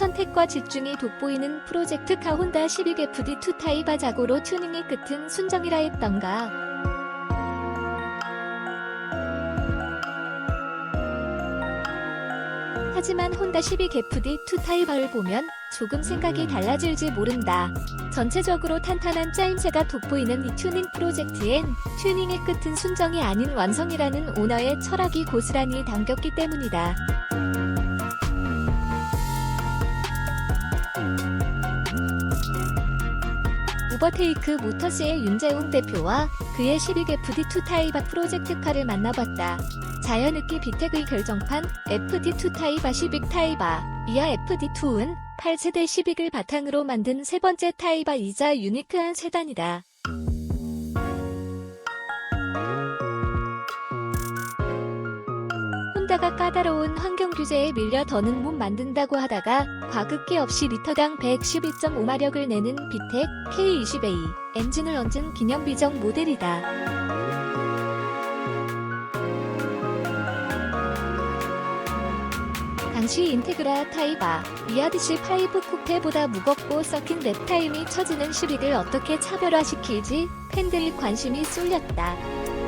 선택과 집중이 돋보이는 프로젝트 카 혼다 시빅 FD2 타입 아 자고로 튜닝의 끝은 순정이라 했던가. 하지만 혼다 시빅 FD2 타입아를 보면 조금 생각이 달라질지 모른다. 전체적으로 탄탄한 짜임새가 돋보이는 이 튜닝 프로젝트엔 튜닝의 끝은 순정이 아닌 완성이라는 오너의 철학이 고스란히 담겼기 때문이다. 우버테이크 모터스의 윤재웅 대표와 그의 12FD2 타이바 프로젝트카를 만나봤다. 자연흡기 비텍의 결정판 FD2 타이바 12 타이바 이하 FD2은 8세대 12을 바탕으로 만든 세 번째 타이바 이자 유니크한 세단이다. 혼다가 까다로운 환경 규제에 밀려 더는 못 만든다고 하다가 과급기 없이 리터당 112.5마력을 내는 비텍 K20A 엔진을 얹은 기념 비정 모델이다. 당시 인테그라 타이바 이아디시 5 쿠페보다 무겁고 썩힌 랩타임이 처지는 시빅을 어떻게 차별화시킬지 팬들의 관심이 쏠렸다.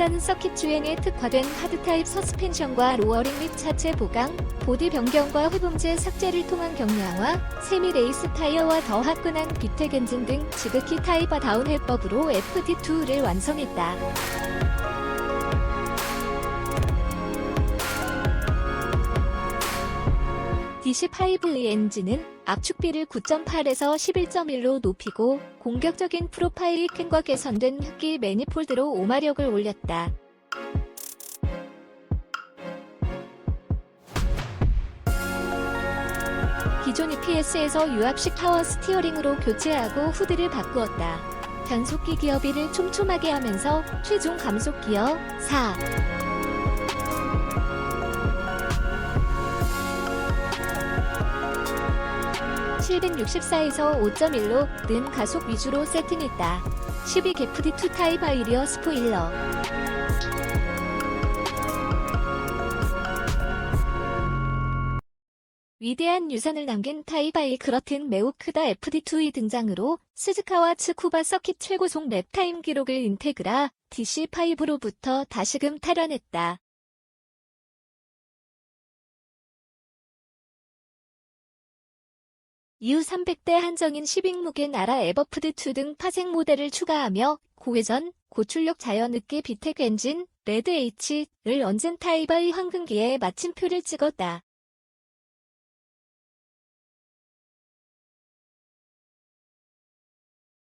혼다는 서킷 주행에 특화된 하드타입 서스펜션과 로어링 및 차체 보강, 보디 변경과 흡음재 삭제를 통한 경량화, 세미 레이스 타이어와 더 화끈한 비텍 엔진 등 지극히 타이바다운 해법으로 FD2를 완성했다. DC5의 엔진은 압축비를 9.8에서 11.1로 높이고 공격적인 프로파일 캔과 개선된 흡기 매니폴드로 5마력을 올렸다. 기존 EPS에서 유압식 파워 스티어링으로 교체하고 후드를 바꾸었다. 변속기 기어비를 촘촘하게 하면서 최종 감속 기어 4. 764에서 5.1로 는 가속 위주로 세팅했다. 12 게프디 2 타입 아이리어 스포일러. 위대한 유산을 남긴 타이바이 그렇든 매우 크다 FD2의 등장으로 스즈카와 츠쿠바 서킷 최고속 랩타임 기록을 인테그라 DC5로부터 다시금 탈환했다. 이후 300대 한정인 10인무게 나라 에버푸드2 등 파생 모델을 추가하며 고회전, 고출력 자연흡기 비텍 엔진, 레드 H를 얹은 타이바의 황금기에 마침표를 찍었다.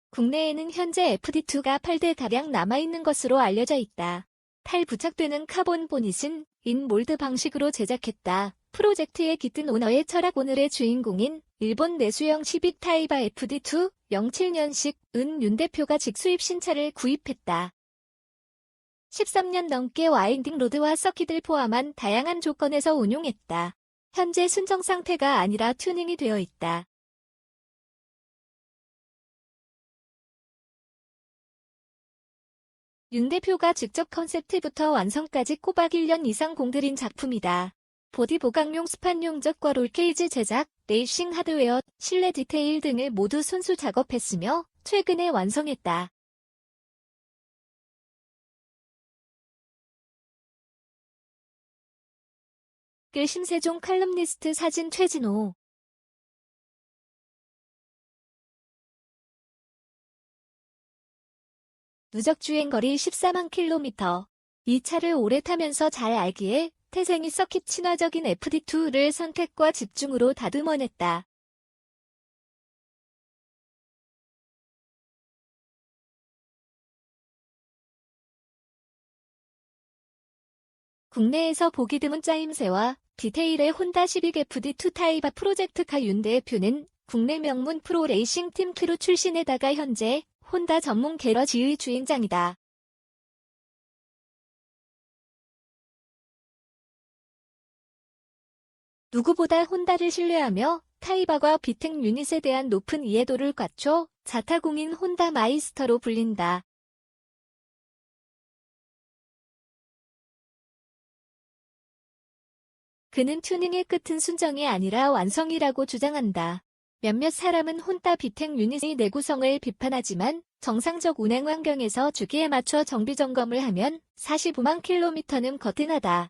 국내에는 현재 FD2가 8대가량 남아있는 것으로 알려져 있다. 탈 부착되는 카본 보닛은 인몰드 방식으로 제작했다. 프로젝트의 깃든 오너의 철학 오늘의 주인공인 일본 내수형 12 타이바 FD2 07년식 은 윤 대표가 직수입 신차를 구입했다. 13년 넘게 와인딩 로드와 서킷을 포함한 다양한 조건에서 운용했다. 현재 순정 상태가 아니라 튜닝이 되어 있다. 윤 대표가 직접 컨셉트부터 완성까지 꼬박 1년 이상 공들인 작품이다. 보디 보강용 스판용적과 롤케이지 제작, 레이싱 하드웨어, 실내 디테일 등을 모두 손수 작업했으며 최근에 완성했다. 글 심세종 칼럼니스트 사진 최진호 누적 주행거리 14만 킬로미터. 이 차를 오래 타면서 잘 알기에 태생이 서킷 친화적인 FD2를 선택과 집중으로 다듬어냈다. 국내에서 보기 드문 짜임새와 디테일의 혼다 12FD2 타이바 프로젝트 카 윤 대표는 국내 명문 프로 레이싱 팀 트루 출신에다가 현재 혼다 전문 게러지의 주인장이다. 누구보다 혼다를 신뢰하며 타이바과 비텍 유닛에 대한 높은 이해도를 갖춰 자타공인 혼다 마이스터로 불린다. 그는 튜닝의 끝은 순정이 아니라 완성이라고 주장한다. 몇몇 사람은 혼다 비텍 유닛의 내구성을 비판하지만 정상적 운행 환경에서 주기에 맞춰 정비 점검을 하면 45만 킬로미터는 거뜬하다.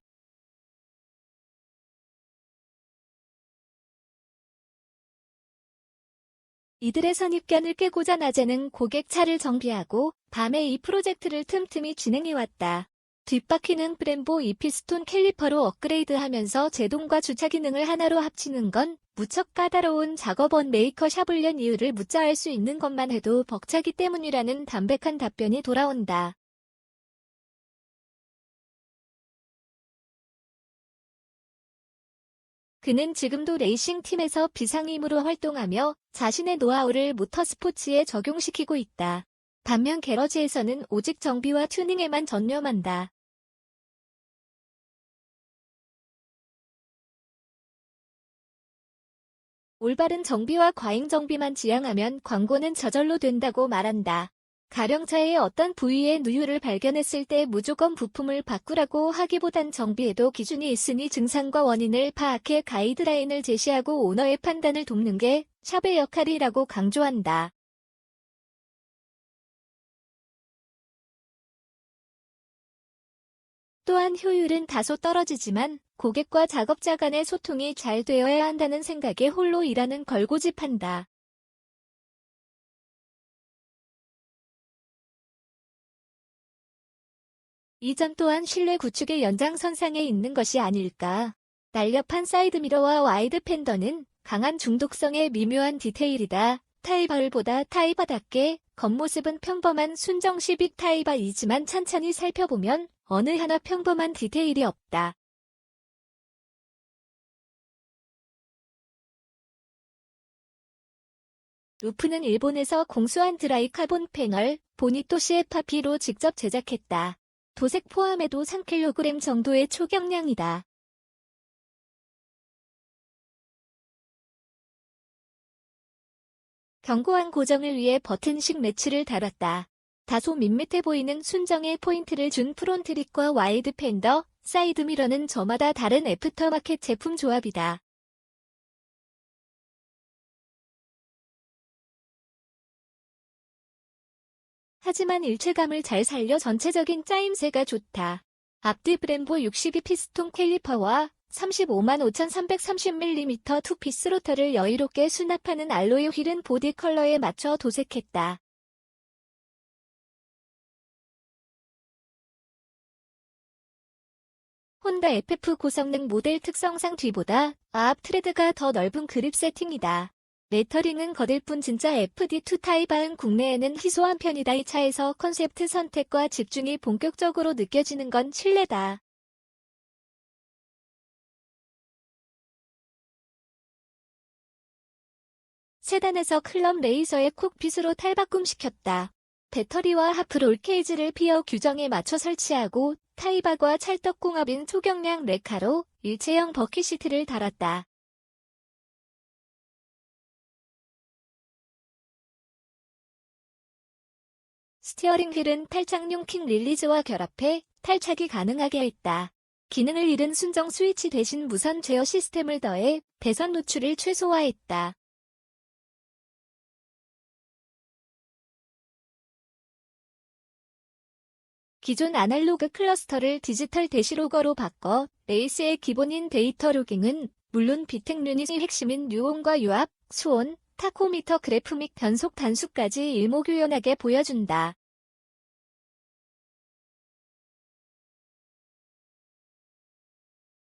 이들의 선입견을 깨고자 낮에는 고객 차를 정비하고 밤에 이 프로젝트를 틈틈이 진행해왔다. 뒷바퀴는 브렘보 이피스톤 캘리퍼로 업그레이드하면서 제동과 주차 기능을 하나로 합치는 건 무척 까다로운 작업원 메이커 샵을 연 이유를 묻자 알수 있는 것만 해도 벅차기 때문이라는 담백한 답변이 돌아온다. 그는 지금도 레이싱팀에서 비상임으로 활동하며 자신의 노하우를 모터스포츠에 적용시키고 있다. 반면 게러지에서는 오직 정비와 튜닝에만 전념한다. 올바른 정비와 과잉 정비만 지향하면 광고는 저절로 된다고 말한다. 가령차의 어떤 부위의 누유를 발견했을 때 무조건 부품을 바꾸라고 하기보단 정비에도 기준이 있으니 증상과 원인을 파악해 가이드라인을 제시하고 오너의 판단을 돕는 게 샵의 역할이라고 강조한다. 또한 효율은 다소 떨어지지만 고객과 작업자 간의 소통이 잘 되어야 한다는 생각에 홀로 일하는 걸 고집한다. 이전 또한 실내 구축의 연장선상에 있는 것이 아닐까. 날렵한 사이드미러와 와이드 팬더는 강한 중독성의 미묘한 디테일이다. 타이바을보다 타이바답게 겉모습은 평범한 순정 시빅 타이바이지만 찬찬히 살펴보면 어느 하나 평범한 디테일이 없다. 루프는 일본에서 공수한 드라이 카본 패널, 보니토 CFP로 직접 제작했다. 도색 포함해도 3kg 정도의 초경량이다. 견고한 고정을 위해 버튼식 매치를 달았다. 다소 밋밋해 보이는 순정의 포인트를 준 프론트릭과 와이드 팬더, 사이드 미러는 저마다 다른 애프터마켓 제품 조합이다. 하지만 일체감을 잘 살려 전체적인 짜임새가 좋다. 앞뒤 브렘보 62 피스톤 캘리퍼와 35만 5330mm 투피스 로터를 여유롭게 수납하는 알로이 휠은 보디 컬러에 맞춰 도색했다. 혼다 FF 고성능 모델 특성상 뒤보다 앞 트레드가 더 넓은 그립 세팅이다. 레터링은 거들 뿐 진짜 FD2 타이바은 국내에는 희소한 편이다. 이 차에서 컨셉트 선택과 집중이 본격적으로 느껴지는 건 실내다. 세단에서 클럽 레이서의 콕핏으로 탈바꿈시켰다. 배터리와 하프 롤 케이지를 피어 규정에 맞춰 설치하고 타이바과 찰떡궁합인 초경량 레카로 일체형 버킷 시트를 달았다. 스티어링 휠은 탈착용 킹 릴리즈와 결합해 탈착이 가능하게 했다. 기능을 잃은 순정 스위치 대신 무선 제어 시스템을 더해 배선 노출을 최소화했다. 기존 아날로그 클러스터를 디지털 대시로거로 바꿔 레이스의 기본인 데이터 로깅은 물론 비텍 유닛의 핵심인 뉴온과 유압, 수온, 타코미터 그래프 및 변속 단수까지 일목요연하게 보여준다.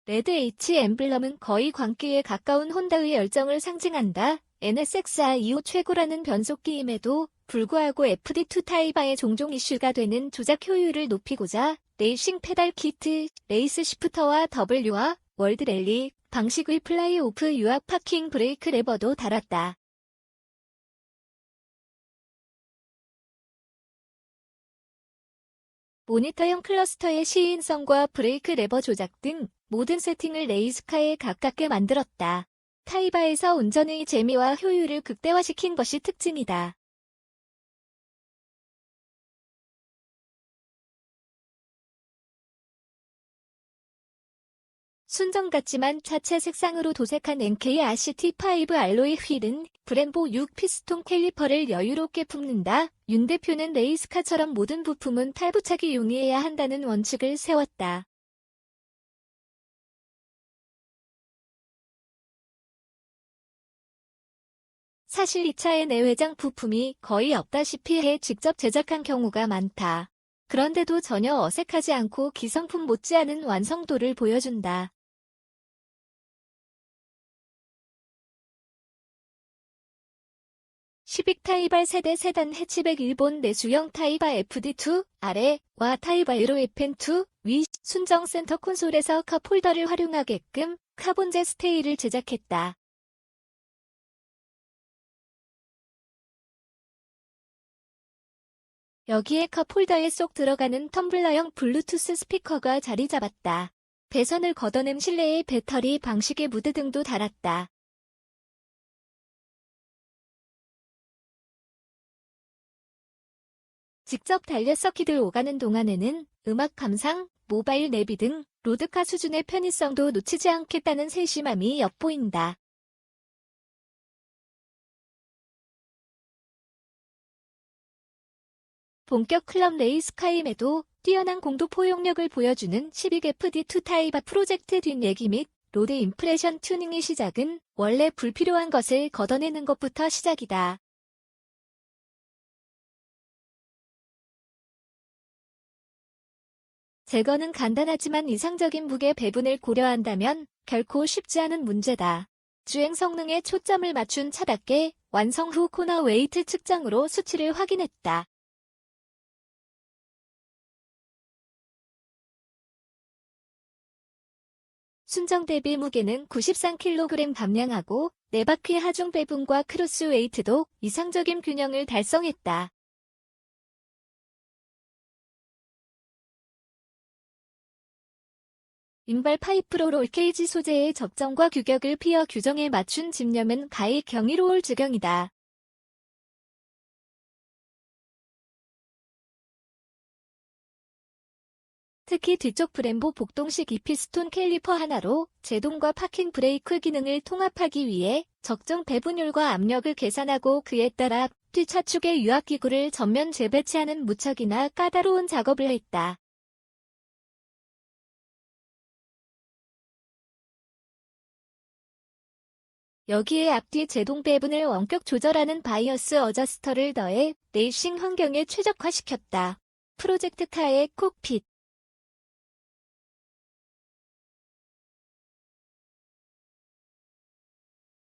레드 H 엠블럼은 거의 광기에 가까운 혼다의 열정을 상징한다. NSXR 2호 최고라는 변속기임에도 불구하고 FD2 타이바의 종종 이슈가 되는 조작 효율을 높이고자 레이싱 페달 키트, 레이스 시프터와 W와 월드 랠리 방식의 플라이 오프 유압 파킹 브레이크 레버도 달았다. 모니터형 클러스터의 시인성과 브레이크 레버 조작 등 모든 세팅을 레이스카에 가깝게 만들었다. 타이바에서 운전의 재미와 효율을 극대화시킨 것이 특징이다. 순정 같지만 차체 색상으로 도색한 NKRCT5 알로이 휠은 브렘보 6 피스톤 캘리퍼를 여유롭게 품는다. 윤 대표는 레이스카처럼 모든 부품은 탈부착이 용이해야 한다는 원칙을 세웠다. 사실 이 차의 내외장 부품이 거의 없다시피 해 직접 제작한 경우가 많다. 그런데도 전혀 어색하지 않고 기성품 못지않은 완성도를 보여준다. 시빅 타이발 세대 세단 해치백 일본 내수형 타이바 FD2 아래 와 타이바 에로 FN2 위 순정 센터 콘솔에서 컵 홀더를 활용하게끔 카본제 스테이를 제작했다. 여기에 컵 홀더에 쏙 들어가는 텀블러형 블루투스 스피커가 자리 잡았다. 배선을 걷어낸 실내에 배터리 방식의 무드 등도 달았다. 직접 달려 서킷을 오가는 동안에는 음악 감상, 모바일 내비 등 로드카 수준의 편의성도 놓치지 않겠다는 세심함이 엿보인다. 본격 클럽 레이스 카임에도 뛰어난 공도 포용력을 보여주는 12FD2 타이바 프로젝트 뒷얘기 및 로드 임프레션 튜닝의 시작은 원래 불필요한 것을 걷어내는 것부터 시작이다. 제거는 간단하지만 이상적인 무게 배분을 고려한다면 결코 쉽지 않은 문제다. 주행 성능에 초점을 맞춘 차답게 완성 후 코너 웨이트 측정으로 수치를 확인했다. 순정 대비 무게는 93kg 감량하고 네바퀴 하중 배분과 크로스 웨이트도 이상적인 균형을 달성했다. 인발 파이프로 롤케이지 소재의 적정과 규격을 피어 규정에 맞춘 집념은 가히 경이로울 지경이다. 특히 뒤쪽 브렘보 복동식 이피스톤 캘리퍼 하나로 제동과 파킹 브레이크 기능을 통합하기 위해 적정 배분율과 압력을 계산하고 그에 따라 뒤차축의 유압기구를 전면 재배치하는 무척이나 까다로운 작업을 했다. 여기에 앞뒤 제동 배분을 원격 조절하는 바이어스 어저스터를 더해 레이싱 환경에 최적화시켰다. 프로젝트 카의 콕핏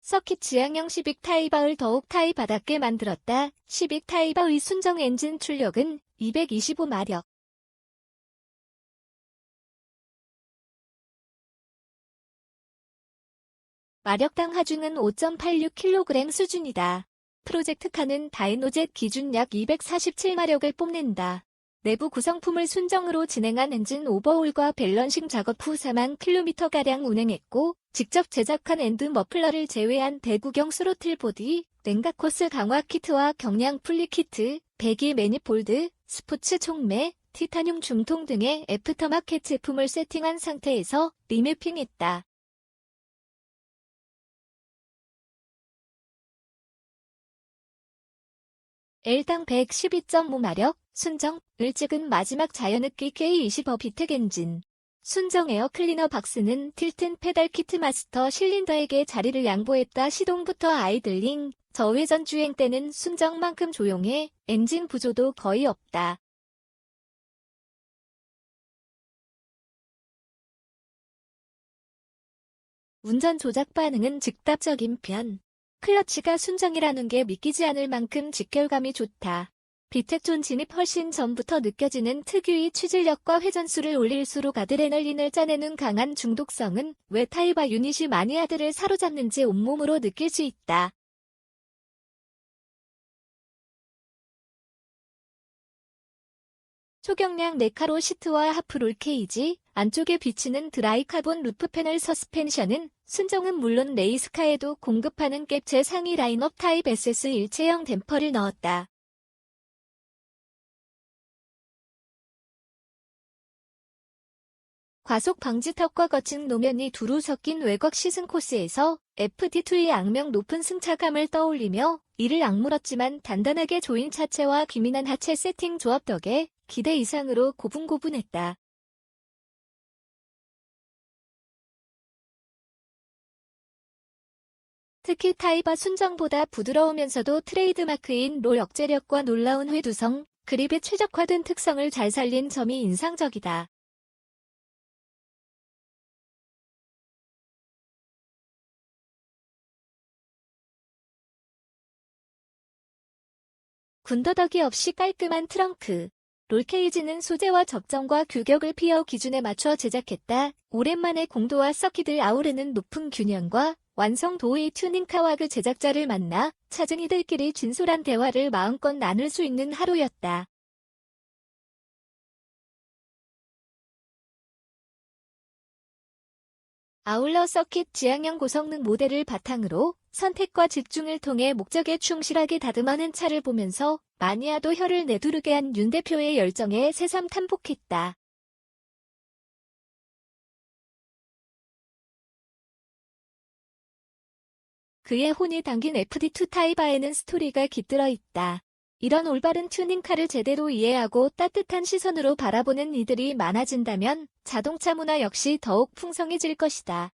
서킷 지향형 시빅 타이바를 더욱 타이바답게 만들었다. 시빅 타이바의 순정 엔진 출력은 225마력. 마력당 하중은 5.86kg 수준이다. 프로젝트 카는 다이노젯 기준 약 247마력을 뽐낸다. 내부 구성품을 순정으로 진행한 엔진 오버홀과 밸런싱 작업 후 4만 킬로미터가량 운행했고 직접 제작한 엔드 머플러를 제외한 대구경 스로틀 보디, 냉각코스 강화 키트와 경량 풀리 키트, 배기 매니폴드, 스포츠 총매, 티타늄 중통 등의 애프터마켓 제품을 세팅한 상태에서 리매핑했다. L당 112.5마력, 순정, 을 찍은 마지막 자연흡기 K25 비텍 엔진. 순정 에어 클리너 박스는 틸튼 페달 키트 마스터 실린더에게 자리를 양보했다 시동부터 아이들링, 저회전 주행 때는 순정만큼 조용해 엔진 부조도 거의 없다. 운전 조작 반응은 즉답적인 편. 클러치가 순정이라는 게 믿기지 않을 만큼 직결감이 좋다. 비텍존 진입 훨씬 전부터 느껴지는 특유의 추질력과 회전수를 올릴수록 아드레날린을 짜내는 강한 중독성은 왜 타이바 유닛이 마니아들을 사로잡는지 온몸으로 느낄 수 있다. 초경량 네카로 시트와 하프 롤 케이지, 안쪽에 비치는 드라이 카본 루프 패널 서스펜션은 순정은 물론 레이스카에도 공급하는 캡체 상위 라인업 타입 SS 일체형 댐퍼를 넣었다. 과속 방지턱과 거친 노면이 두루 섞인 외곽 시승 코스에서 FD2의 악명 높은 승차감을 떠올리며 이를 악물었지만 단단하게 조인 차체와 기민한 하체 세팅 조합 덕에 기대 이상으로 고분고분했다. 특히 타이바 순정보다 부드러우면서도 트레이드마크인 롤 억제력과 놀라운 회두성, 그립의 최적화된 특성을 잘 살린 점이 인상적이다. 군더더기 없이 깔끔한 트렁크. 롤케이지는 소재와 적정과 규격을 피어 기준에 맞춰 제작했다. 오랜만에 공도와 서킷을 아우르는 높은 균형과 완성도의 튜닝 카와 그 제작자를 만나 찾은 이들끼리 진솔한 대화를 마음껏 나눌 수 있는 하루였다. 아울러 서킷 지향형 고성능 모델을 바탕으로 선택과 집중을 통해 목적에 충실하게 다듬어낸 차를 보면서 마니아도 혀를 내두르게 한 윤 대표의 열정에 새삼 탄복했다. 그의 혼이 담긴 FD2 타이바에는 스토리가 깃들어 있다. 이런 올바른 튜닝카를 제대로 이해하고 따뜻한 시선으로 바라보는 이들이 많아진다면 자동차 문화 역시 더욱 풍성해질 것이다.